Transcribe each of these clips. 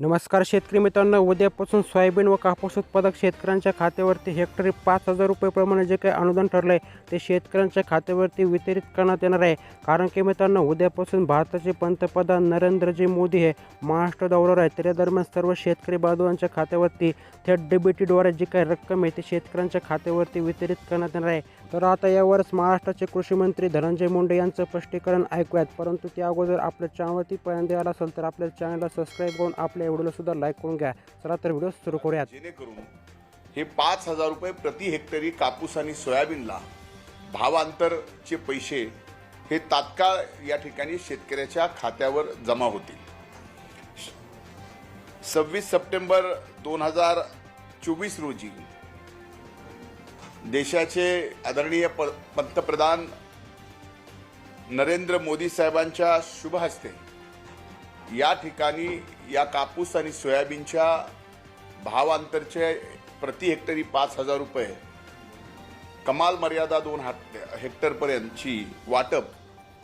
नमस्कार शेतकरी मित्रांनो उद्यापासून सोयाबीन व कापूस उत्पादक शेतकऱ्यांच्या खात्यावरती हेक्टरी पाच हजार रुपयेप्रमाणे जे काही अनुदान ठरलं आहे ते शेतकऱ्यांच्या खात्यावरती वितरित करण्यात येणार आहे. कारण की मित्रांनो उद्यापासून भारताचे पंतप्रधान नरेंद्रजी मोदी हे महाराष्ट्र दौऱ्यावर आहे त्या दरम्यान सर्व शेतकरी बांधवांच्या खात्यावरती थेट डीबीटीद्वारे जी काही रक्कम आहे ती शेतकऱ्यांच्या खात्यावरती वितरित करण्यात येणार आहे. तर आता यावरच महाराष्ट्राचे कृषी मंत्री धनंजय मुंडे यांचं स्पष्टीकरण ऐकूयात. परंतु त्या अगोदर आपल्या चॅनलवरती पहिल्यांदा आला असेल तर आपल्या चॅनलला सबस्क्राईब करून आपल्या व्हिडिओला सुद्धा लाईक करून घ्या. चला तर व्हिडिओ सुरू करूया जेणेकरून हे पाच हजार रुपये प्रति हेक्टरी कापूस आणि सोयाबीनला भावांतरचे पैसे हे तात्काळ या ठिकाणी शेतकऱ्याच्या खात्यावर जमा होतील. सव्वीस सप्टेंबर दोन हजार चोवीस रोजी देशाचे आदरणीय प पंतप्रधान नरेंद्र मोदी साहेबांच्या शुभ हस्ते या ठिकाणी या कापूस आणि सोयाबीनच्या भावांतरचे प्रति हेक्टरी पाच हजार रुपये. कमाल मर्यादा दोन हात हेक्टरपर्यंतची वाटप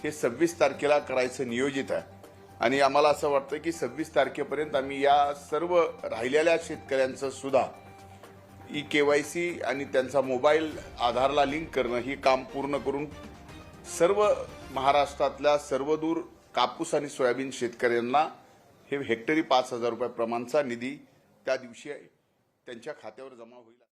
हे सव्वीस तारखेला करायचं नियोजित आहे. आणि आम्हाला असं वाटतं की सव्वीस तारखेपर्यंत आम्ही या सर्व राहिलेल्या शेतकऱ्यांचं सुद्धा ई के वाय सी आणि त्यांचा मोबाईल आधारला लिंक करणं ही काम पूर्ण करून सर्व महाराष्ट्रातल्या सर्वदूर कापूस आणि सोयाबीन शेतकऱ्यांना हे हेक्टरी पाच हजार रुपये प्रमाणचा निधी त्या दिवशी त्यांच्या खात्यावर जमा होईल.